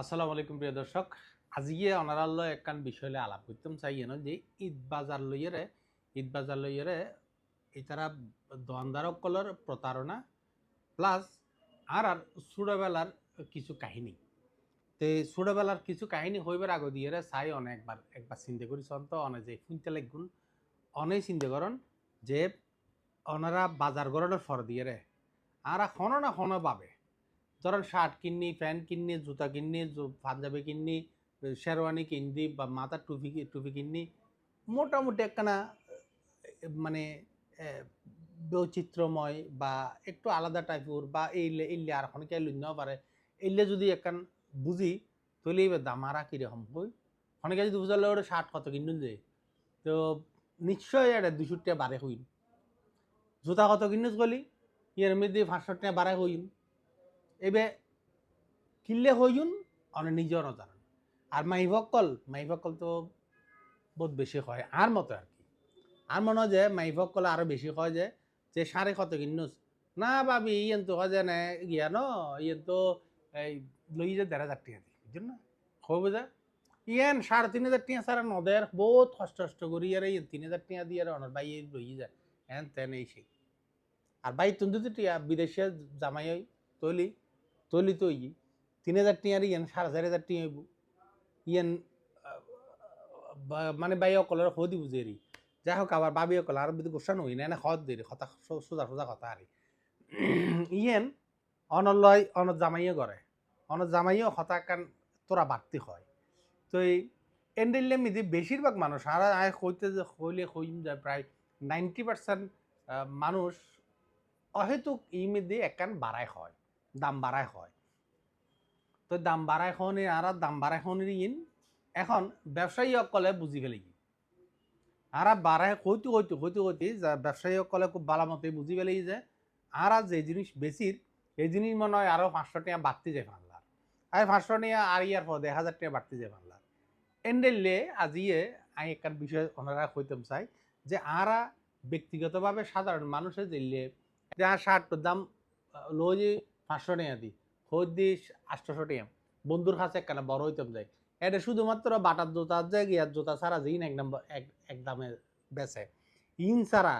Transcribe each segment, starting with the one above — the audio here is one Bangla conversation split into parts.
আসসালামু আলাইকুম প্রিয় দর্শক। আজকে অনারাল্য একখান বিষয় লই আলাপ করতাম, চাই এনো যে ঈদ বাজার লইয়েরে, ঈদ বাজার লইয়েরে এছাড়া দোয়ানদারক কলর, প্রতারণা, প্লাস আর আর ছোটবেলার কিছু কাহিনী। তে ছোটবেলার কিছু কাহিনী হইবার আগে দিয়ে চাই অনেকবার একবার চিন্তা করি তো অনে যে শুনতে লাগুন অনেক চিন্তা করেন যে ওনারা বাজার গরনের ফর দিয়ে রে আর হন না হন পাবে ধরেন শার্ট কিননি প্যান্ট কিননি, জুতা কিননি পাঞ্জাবি কিননি শেরওয়ানি কিননি বা মাথার টুপি টুপি কিননি মোটামুটি একখানা মানে বৈচিত্র্যময় বা একটু আলাদা টাইপের বা এইলে এইলে আর এখন কে লুন্য পারে। এইলে যদি একখান বুঝি, তাহলে এবার দামারা কীরকম হই অনেকে যদি বুঝালে ওটা শার্ট কত কিনুন যে তো নিশ্চয়ই এটা দুশো টাকা বারে হইন। জুতা কত কিনুস গলি এর মধ্যে পাঁচশো টাকা বারে হইন। এবে কিনলে হইন অনেক নিজেও জানেন আর মাইভকল মাইভকল তো বহুত বেশি হয় আর মতো আর কি। আর মনে হয় যে মাইভকল আরও বেশি হয় যে যে সাড়ে কত কিনুস না ভাবি ইয়েন তো হয় যে না গিয়া ন ইয়েন তো এই লই যে দেড় হাজার টাকা দিই বুঝছেন না হবে যে ইয়েন সাড়ে তিন হাজার টাকা সারা নদের বহুত কষ্ট কষ্ট করি আর ইয়েন তিন হাজার টাকা দিয়ে আর অনার ভাই লই যায়। হ্যান তেন এই সেই। আর ভাই তুমি তো টিয়া বিদেশে জামাই তৈলি। তৈলি তো তিন হাজার টিয়ার ইয়েন সাড়ে চার হাজার টিয়া ইয়েন মানে বাই অকলের হদি বুঝেরি যাই হোক আবার বাবি অকল আর বিধি গোসা নই না হদ দেরি সো- সোজা সোজা কথা আরি ইয়েন অনলয় অন জামাইও করে অন জামাইও হতা কান তোরা বাড়তি হয়। তো এই এন্ডেলে মিদি বেশিরভাগ মানুষ আর আয় কইতে যে হইলে হইম যায় প্রায় নাইনটি পার্সেন্ট মানুষ অহেতুক ই মিদি একান বাড়াই হয়। দাম বাড়াই হয়। তো দাম বাড়াই হওয়ানি আর দাম বাড়াই হওয়ানি ইন? এখন ব্যবসায়ী অকলে বুঝি ফেলে কি আর বাড়াই কইতে কইতে কইতে ব্যবসায়ী অকলে খুব ভালো মতে বুঝি ফেলে যে আর যে জিনিস বেশির এই জিনিস মনে হয় আরও পাঁচশো টাকা বাড়তে যায় বাংলার আর পাঁচশো টাকা আর ইয়ার পর এক হাজার টাকা বাড়তে যায় বাংলার এন্ডেললে আজিয়ে আমি একটা বিষয় ওনারা কইতাম চাই যে আরা ব্যক্তিগতভাবে সাধারণ মানুষের দিলে যে আর শার্টটার দাম লো যে পাঁচশো টাকা দিই খোঁজ দিই আটশোশো টাকা। বন্ধুর কাছে একখানা বড় হইতাম যায় এটা শুধুমাত্র বাটার জোতা যে গিয়ার জোতা ছাড়া যেই এক নম্বর, এক দামে বেচে। ইন ছাড়া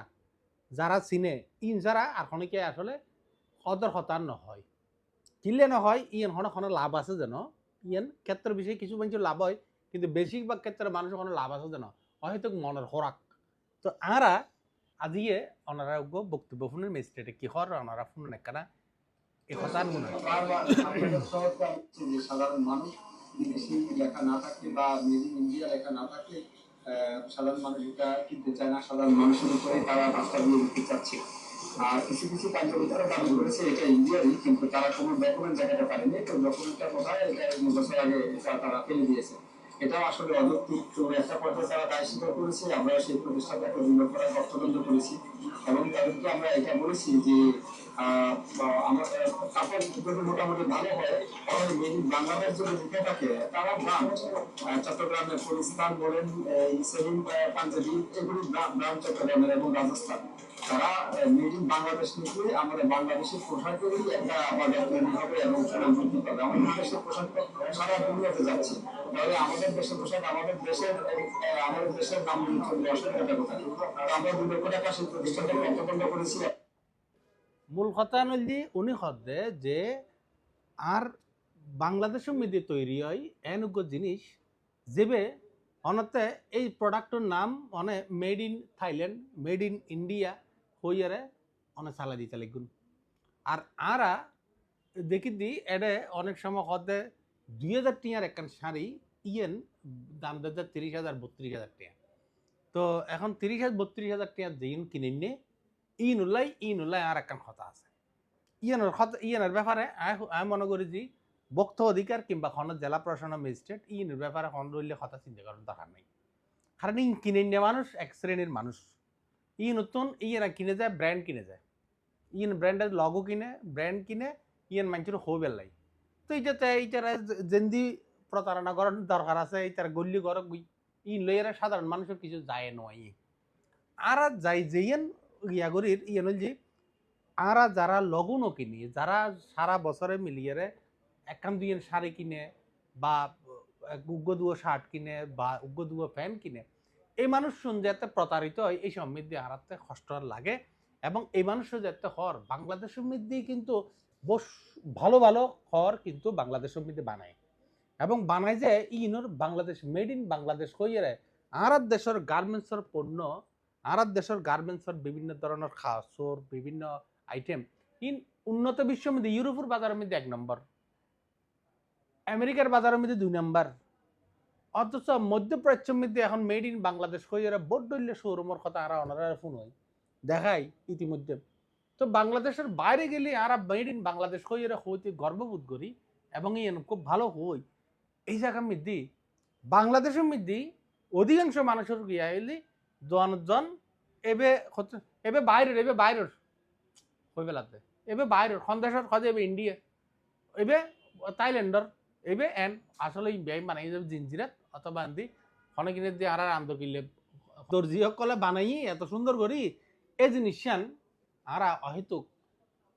যারা চিনে, ইন ছাড়া আর খনিকে আসলে সদর হতার নহয়। কিনলে নহয়, ইয়েন হনে হনে লাভ আছে যেন? ইয়েন ক্ষেত্রের বিষয়ে কিছু মানুষের লাভ হয়, কিন্তু বেশিরভাগ ক্ষেত্রে মানুষের কোনো লাভ আছে যেন? অহেতুক মনের খোরাক। তো আরা আজিয়ে ওনারা বক্তব্য শুনেন মেজিস্ট্রেটে কি হর ওনারা শুনেন একখানা হচ্ছে যে সাধারণ মানুষ লেখা না সাধারণ কিনতে চায় না, সাধারণ তারা চাচ্ছে। আর কিছু কিছু করেছে, এটা কিন্তু তারা কোনো ডকুমেন্ট দেখাতে পারেনি। তো ডকুমেন্টটা কোথায়? এটা বছর আগে তারা ফেলে দিয়েছে। এটাও আসলে অযৌক্তিক। তো একটা পর্যায়ে তারা দায় স্বীকার করেছে আমরা সেই প্রতিষ্ঠানটাকে উল্লেখ করার অর্থদণ্ড করেছি। এবং তাদেরকে আমরা এটা বলেছি যে এবং রাজস্থান। তারা বাংলাদেশ আমাদের বাংলাদেশের পোশাকেরই একটা অর্ডার তৈরি হবে এবং সেটা বৃদ্ধি পাবে আমাদের পোশাক সারা দুনিয়াতে যাচ্ছে। তাহলে আমাদের দিয়ে মূল কথা নলি উনি হদে যে আর বাংলাদেশের মধ্যে তৈরি হয় এনুগ্য জিনিস যেবে অনতে এই প্রোডাক্টর নাম অনে made in Thailand made in India হইয়ারে অনে চালা দিতে লাগুন আর আরা, দেখি দি, এডে অনেক সময় হদে দুই হাজার টিয়ার একখান শাড়ি ইয়েন, দাম দেয় তিরিশ হাজার, বত্রিশ হাজার টিয়া। তো এখন তিরিশ হাজার, বত্রিশ হাজার টিয়া দিন কিনে নিয়ে ইন উল্লাই ইন উল্লাই আর একখান কথা আছে। ইয়ানোর কথা, ইয়ানোর ব্যাপারে আমি মনে করি যে বক্ত অধিকার কিংবা খন জেলা প্রশাসন ম্যাজিস্ট্রেট ইনের ব্যাপারে খন রইলে কথা চিন্তা করার দরকার নেই। কারণ ইন কিনে নিয়ে মানুষ, এক শ্রেণির মানুষ। ই নতুন, ইয়েরা কিনে যায়, ব্র্যান্ড কিনে যায়। ইন ব্র্যান্ডের লগো কিনে, ব্র্যান্ড কিনে, ইয়েন মানুষের হো বেলাই তো এইটাতে, এইটারা যেন্দি প্রতারণা করার দরকার আছে এইটার গল্লি করক ই লইয়ারা সাধারণ মানুষের কিছু যায় নয়। আর যাই যেইন ইয়া করির ইয়ে হল যে, আরা যারা লগুনও কিনি, যারা সারা বছরে মিলিয়ে একখান দুইয়ের শাড়ি কিনে বা উগ্র দুয়ো শার্ট কিনে বা উগ্র দুয়ো প্যান্ট কিনে, এই মানুষ যাতে প্রতারিত হয়, এই সমৃদ্ধি হারাতে কষ্ট লাগে এবং এই মানুষও যাতে হর বাংলাদেশ মধ্যেই কিন্তু বস, ভালো ভালো হর কিন্তু বাংলাদেশ মধ্যে বানায়। এবং বানায় যে ইনোর বাংলাদেশ মেড ইন বাংলাদেশ কইয়ে আর দেশের গার্মেন্টসের পণ্য আর দেশের গার্মেন্টসের বিভিন্ন ধরনের খাসর বিভিন্ন আইটেম ইন উন্নত বিশ্বের মধ্যে, ইউরোপের বাজারের মধ্যে এক নম্বর, আমেরিকার বাজারের মধ্যে দুই নম্বর, অথচ মধ্যপ্রাচ্যের মধ্যে এখন মেড ইন বাংলাদেশ কইয়ে বড্ড হইলে শোরুমের কথা আর ওনারা ফোন হয়, দেখাই ইতিমধ্যে। তো বাংলাদেশের বাইরে গেলে আর মেড ইন বাংলাদেশ কইয়ে হইতে গর্ববোধ করি এবং এই খুব ভালো হই। এই জায়গার মধ্যে বাংলাদেশের মধ্যে অধিকাংশ মানুষের গিয়া এলি জন এবে এবে বাইরের এবে বাইরের হয়ে বেলাতে এবে বাইরের সন্দেশের খোঁজে এবে ইন্ডিয়া এবে থাইল্যান্ডর এবে এন, আসলে ব্যয় বানাই যাবে জিঞ্জিরাত অথবা আন্দি অনেক কিনে দিয়ে আর আন্দ কিনলে দর্জি সকলে বানাই এত সুন্দর করি এই জিনিসান আর অহেতুক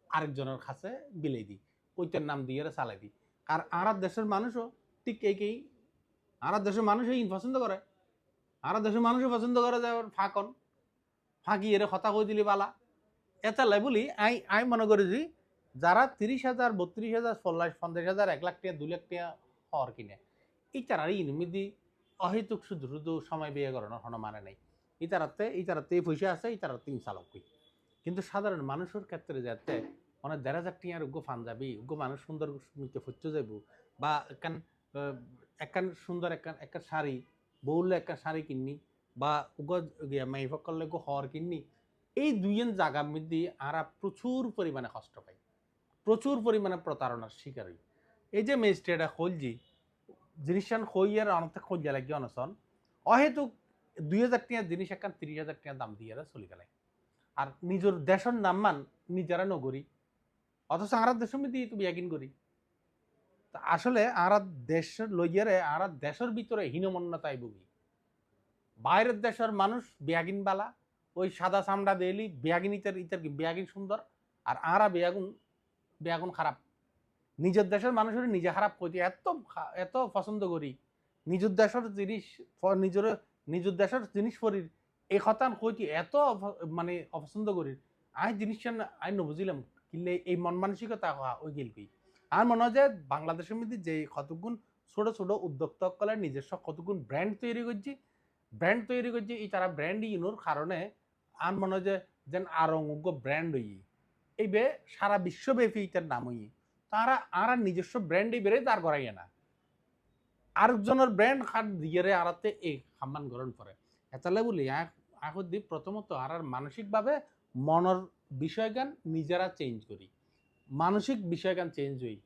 আরেকজনের কাছে বিলাই দিই ওইটার নাম দিয়ে চালাই দিই আর আর দেশের মানুষও ঠিক এই কেই আর দেশের মানুষ এই পছন্দ করে। আর দেশের মানুষও পছন্দ করে যে ফাঁকন। ফাঁকি এর হতা কই দিলি বালা। এটা লাই বলি, আই আই মনে করি যে যারা তিরিশ হাজার, বত্রিশ হাজার চল্লিশ পঞ্চাশ হাজার, এক লাখ টাকা, দু লাখ টাকা হওয়ার কিনে ইতারা ইনমিদি অহেতুক শুধু শুধু সময় বিয়ে করানোর কোনো মানে নেই। ইতারাতে ইতারাতে এই পয়সা আছে ইতারাতে ইনশালক কই। কিন্তু সাধারণ মানুষের ক্ষেত্রে যাতে অনেক দেড় হাজার টিয়ার উগ্র ফান যাবি উগ্র মানুষ সুন্দর মিকে ফুটতে যাব বা একখান একখান সুন্দর একখান একটা শাড়ি বউলে একটা শাড়ি কিননি, বা মাইফক করলে হর কিননি, এই দুইজন জায়গার মধ্যে আরা প্রচুর পরিমাণে কষ্ট পাই প্রচুর পরিমাণে প্রতারণার শিকার। হই এই যে ম্যাজিস্ট্রেটটা খোলজি জিনিসটান খইয়ার অনেক খোঁজা লাগে অনশন অহেতুক দুই হাজার টিয়া জিনিস একখান তিরিশ হাজার টিয়া দাম দিয়ে চলে গেলে আর নিজের দেশের নাম মান নিজেরা নগরী, অথচ আর দেশের মধ্যে তো বিয়াকিন করি। তা আসলে আর দেশ লইয়ারে, আর দেশের ভিতরে হীনমন্যতায় ভুগি। বাইরের দেশের মানুষ বেয়াগিন বালা, ওই সাদা চামড়া দেলি বেয়াগিন ইতার কি, বেয়াগিন সুন্দর, আর আরা বেয়াগুন বেয়াগুন খারাপ। নিজের দেশের মানুষের নিজে খারাপ কইতে এত এত পছন্দ করি। নিজের দেশের জিনিস নিজের নিজের দেশের জিনিস পরির এই খতান কইতে এত মানে অপছন্দ করি। আই জিনিসটা আই নবুঝিলাম কিনলে এই মন মানসিকতা হওয়া ওই গেল আর মনে হয় যে বাংলাদেশের মধ্যে যে কতগুণ ছোট ছোট উদ্যোক্তা কলে নিজস্ব কতগুণ ব্র্যান্ড তৈরি করছি ব্র্যান্ড তৈরি করছি, এই তারা ব্র্যান্ড ইউনোর কারণে আর মনে হয় যে যেন আরং উগ্র ব্র্যান্ড হই। এই বে সারা বিশ্বব্যাপী এটার নাম হই। তারা আর নিজস্ব ব্র্যান্ড বেড়ে দাঁড় করাই না। আরেকজনের ব্র্যান্ড খাট দিয়ে আরাতে এই সম্মান গ্রহণ করে। এতালে বলি এখন প্রথমত আর মানসিকভাবে মনের বিষয়গান নিজেরা চেঞ্জ করি। মানসিক বিষয়গান চেঞ্জ হই।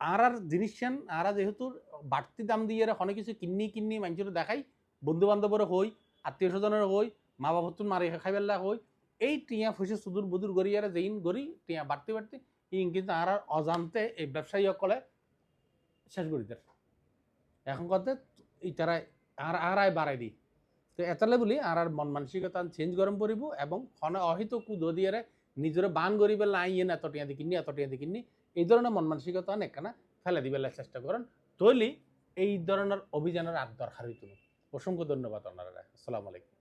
আর আর জিনিসখান আর যেহেতু বাড়তি দাম দিয়ে অনেক কিছু কিন্নি কিন্নি মানুষের দেখাই বন্ধু বান্ধবের হই, আত্মীয় স্বজনের হই, মা বাবতুন মারি খাইবেলা হই, এই টিয়া ফুসে সুদূর বুদূর গড়িয়ারে যেইন গড়ি টিয়া বাড়তি বাড়তি, ইন কিন্তু আর আর অজান্তে এই ব্যবসায়ী সকলে শেষ করি দেয় এখন কথা ইতারা আর আর আয় বাড়াই দিই। তো এতালে বলি আর আর মন মানসিকতা চেঞ্জ গরম করিব এবং খনে অহিত কুদো দিয়ে নিজের বান করিবে আই ইয়ে এত টিয়া দিকিনি এত টিয়া দিকিনি এই ধরনের মন মানসিকতা একখানা ফেলে দিবেলা চেষ্টা করেন। তৈলি এই ধরনের অভিযানের আগ দরকার হইতুন অসংখ্য ধন্যবাদ আপনারা। আসসালামু আলাইকুম।